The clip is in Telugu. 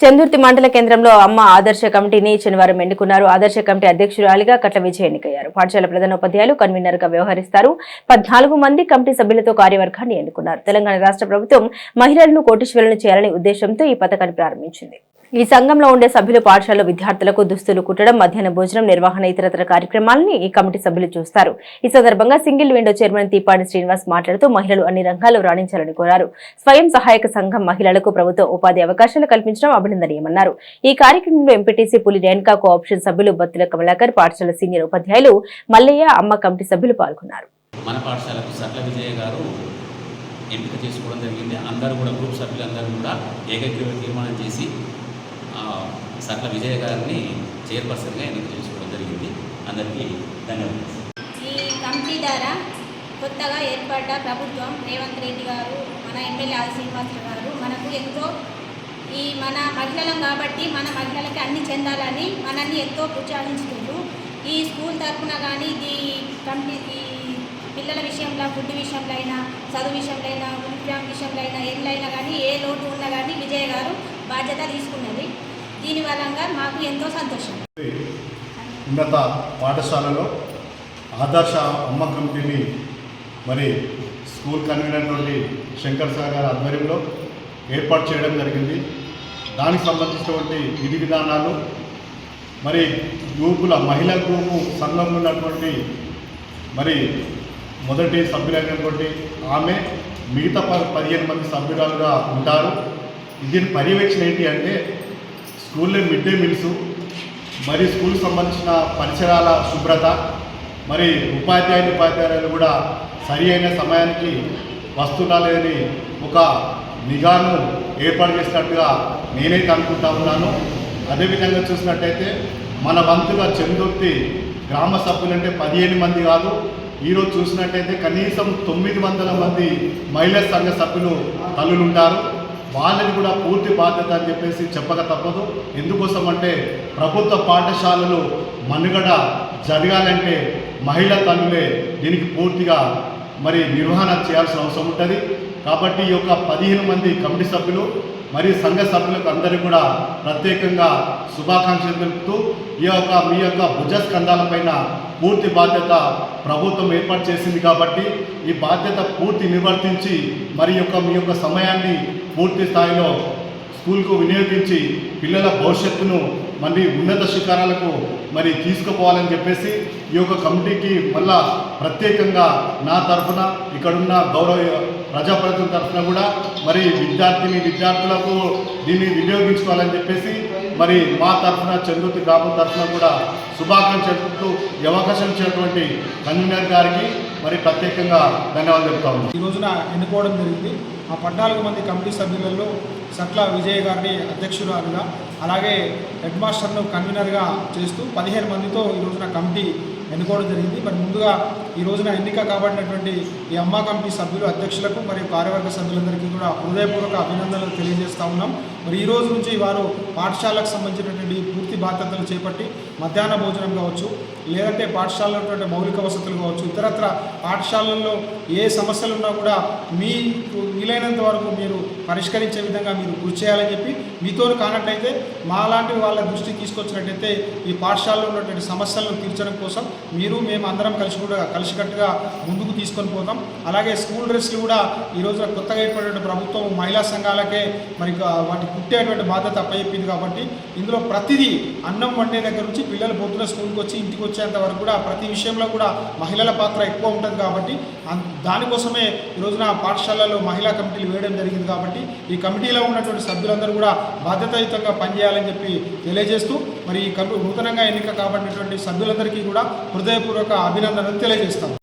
చందుర్తి మండల కేంద్రంలో అమ్మ ఆదర్శ కమిటీని శనివారం ఎన్నుకున్నారు. ఆదర్శ కమిటీ అధ్యక్షురాలిగా కట్ల విజయ ఎన్నికయ్యారు. పాఠశాల ప్రధానోపాధ్యాయులు కన్వీనర్గా వ్యవహరిస్తారు. పద్నాలుగు మంది కమిటీ సభ్యులతో కార్యవర్గాన్ని ఎన్నుకున్నారు. తెలంగాణ రాష్ట్ర ప్రభుత్వం మహిళలను కోటీశ్వరులను చేయాలనే ఉద్దేశంతో ఈ పథకాన్ని ప్రారంభించింది. ఈ సంఘంలో ఉండే సభ్యులు పాఠశాలలో విద్యార్థులకు దుస్తులు కుట్టడం మధ్యాహ్న భోజనం నిర్వహణ ఇతరతర కార్యక్రమాలని ఈ కమిటీ సభ్యులు చూస్తారు. ఈ సందర్భంగా సింగిల్ విండో చైర్మన్ తీపాటి శ్రీనివాస్ మాట్లాడుతూ మహిళలు అన్ని రంగాల్లో రాణించాలని కోరారు. స్వయం సహాయక సంఘం మహిళలకు ప్రభుత్వ ఉపాధి అవకాశాలు కల్పించడం అభినందనీయమన్నారు. ఈ కార్యక్రమంలో ఎంపీటీసీ పులి రేణుకా కోఆప్షన్ సభ్యులు బత్తుల కమలాకర్ పాఠశాల సీనియర్ ఉపాధ్యాయులు మల్లయ్య అమ్మ కమిటీ సభ్యులు పాల్గొన్నారు. మన పాఠశాలకు విజయ గారు ఎంపిక చేసుకోవడం జరిగింది. అందరూ కూడా గ్రూప్ సభ్యులందరూ కూడా ఏకగ్రీవ తీర్మానం చేసి సర్ల విజయ గారిని చైర్పర్సన్గా ఎన్నిక చేసుకోవడం జరిగింది. అందరికీ ధన్యవాదాలు. ఈ కమిటీ ద్వారా కొత్తగా ఏర్పడ్డ ప్రభుత్వం రేవంత్ రెడ్డి గారు మన ఎమ్మెల్యే ఆది శ్రీనివాసరావు గారు మనకు ఎంతో ఈ మన మహిళలం కాబట్టి మన మహిళలకి అన్ని చెందాలని మనల్ని ఎంతో ప్రోత్సహించుకుంటూ ఈ స్కూల్ తరఫున కానీ ఈ కమిటీ ఈ పిల్లల విషయంలో ఫుడ్ విషయంలో అయినా చదువు విషయంలో అయినా యూనిఫామ్ విషయంలో అయినా ఎన్నైనా కానీ ఏ లోటు ఉన్నా కానీ విజయ్ గారు బాధ్యత తీసుకున్నది. దీని వలంగా మాకు ఎంతో సంతోషం. ఉన్నత పాఠశాలలో ఆదర్శ అమ్మ కమిటీని మరి స్కూల్ కన్వీనర్ నుండి శంకర్ సార్ గారి ఆధ్వర్యంలో ఏర్పాటు చేయడం జరిగింది. దానికి సంబంధించినటువంటి విధి విధానాలు మరి గ్రూపుల మహిళా గ్రూపు సంఘంలో ఉన్నటువంటి మరి మొదటి సభ్యులైనటువంటి ఆమె మిగతా పదిహేను మంది సభ్యురాలుగా ఉంటారు. దీని పర్యవేక్షణ ఏంటి అంటే స్కూల్లో మిడ్ డే మీల్స్ మరి స్కూల్కి సంబంధించిన పరిసరాల శుభ్రత మరి ఉపాధ్యాయులు ఉపాధ్యాయులు కూడా సరి అయిన సమయానికి వస్తున్నారని ఒక నిఘాను ఏర్పాటు చేసినట్టుగా నేనైతే అనుకుంటా ఉన్నాను. అదేవిధంగా చూసినట్టయితే మన వంతుగా చందుర్తి గ్రామ సభ్యులంటే పదిహేను మంది కాదు. ఈరోజు చూసినట్టయితే కనీసం తొమ్మిది వందల మంది మహిళా సంఘ సభ్యులు తల్లులు ఉంటారు వాళ్ళని కూడా పూర్తి బాధ్యత అని చెప్పేసి చెప్పక తప్పదు. ఎందుకోసం అంటే ప్రభుత్వ పాఠశాలలు మనుగడ జరగాలంటే మహిళా తల్లులే దీనికి పూర్తిగా మరి నిర్వహణ చేయాల్సిన అవసరం ఉంటుంది. కాబట్టి ఈ యొక్క పదిహేను మంది కమిటీ సభ్యులు మరియు సంఘ సభ్యులకు అందరికీ కూడా ప్రత్యేకంగా శుభాకాంక్షలు తెలుపుతూ ఈ యొక్క మీ యొక్క భుజస్కంధాలపైన పూర్తి బాధ్యత ప్రభుత్వం ఏర్పాటు చేసింది కాబట్టి ఈ బాధ్యత పూర్తి నిర్వర్తించి మరి యొక్క మీ యొక్క సమయాన్ని పూర్తి స్థాయిలో స్కూల్కు వినియోగించి పిల్లల భవిష్యత్తును మళ్ళీ ఉన్నత శిఖరాలకు మరి తీసుకుపోవాలని చెప్పేసి ఈ యొక్క కమిటీకి మళ్ళా ప్రత్యేకంగా నా తరఫున ఇక్కడున్న గౌరవ ప్రజాప్రతినిధుల తరఫున కూడా మరి విద్యార్థిని విద్యార్థులకు దీన్ని వినియోగించుకోవాలని చెప్పేసి మరి మా తరఫున చంద్రుతి గ్రామం తరఫున కూడా శుభాకాంక్షలు చెబుతూ ఈ అవకాశం ఇచ్చినటువంటి కన్వీనర్ గారికి మరి ప్రత్యేకంగా ధన్యవాదాలు చెప్తా ఉన్నాం. ఈ రోజున ఎన్నుకోవడం జరిగింది. ఆ పద్నాలుగు మంది కమిటీ సభ్యులలో సట్ల విజయ్ గారిని అధ్యక్షురాలుగా అలాగే హెడ్ మాస్టర్ను కన్వీనర్గా చేస్తూ పదిహేను మందితో ఈరోజున కమిటీ ఎన్నుకోవడం జరిగింది. మరి ముందుగా ఈ రోజున ఎన్నిక కాబడినటువంటి ఈ అమ్మా కమిటీ సభ్యులు అధ్యక్షులకు మరియు కార్యవర్గ సభ్యులందరికీ కూడా హృదయపూర్వక అభినందనలు తెలియజేస్తా ఉన్నాం. మరి ఈ రోజు నుంచి వారు పాఠశాలకు సంబంధించినటువంటి పూర్తి బాధ్యతలు చేపట్టి మధ్యాహ్న భోజనం కావచ్చు లేదంటే పాఠశాలలో ఉన్నటువంటి మౌలిక వసతులు కావచ్చు ఇతరత్ర పాఠశాలల్లో ఏ సమస్యలు ఉన్నా కూడా మీకు వీలైనంత వరకు మీరు పరిష్కరించే విధంగా మీరు కృషి చేయాలని చెప్పి మీతో కానట్టయితే మాలాంటి వాళ్ళ దృష్టికి తీసుకొచ్చినట్టయితే ఈ పాఠశాలలో ఉన్నటువంటి సమస్యలను తీర్చడం కోసం మీరు మేము అందరం కలిసి కూడా కలిసికట్టుగా ముందుకు తీసుకొని పోతాం. అలాగే స్కూల్ డ్రెస్లు కూడా ఈ రోజున కొత్తగా ఏర్పడిన ప్రభుత్వం మహిళా సంఘాలకే మరి వాటి కుట్టేటువంటి బాధ్యత అప్పచెప్పింది కాబట్టి ఇందులో ప్రతిదీ అన్నం వండే దగ్గర నుంచి పిల్లలు పొద్దున స్కూల్కి వచ్చి ఇంటికి వచ్చేంత వరకు కూడా ప్రతి విషయంలో కూడా మహిళల పాత్ర ఎక్కువ ఉంటుంది కాబట్టి దానికోసమే ఈ రోజున పాఠశాలలో మహిళా కమిటీలు వేయడం జరిగింది కాబట్టి ఈ కమిటీలో ఉన్నటువంటి సభ్యులందరూ కూడా బాధ్యతాయుతంగా పనిచేయాలని చెప్పి తెలియజేస్తూ మరి ఈ కమి నూతనంగా ఎన్నిక కాబట్టినటువంటి సభ్యులందరికీ కూడా హృదయపూర్వక అభినందనలు తెలియజేస్తాం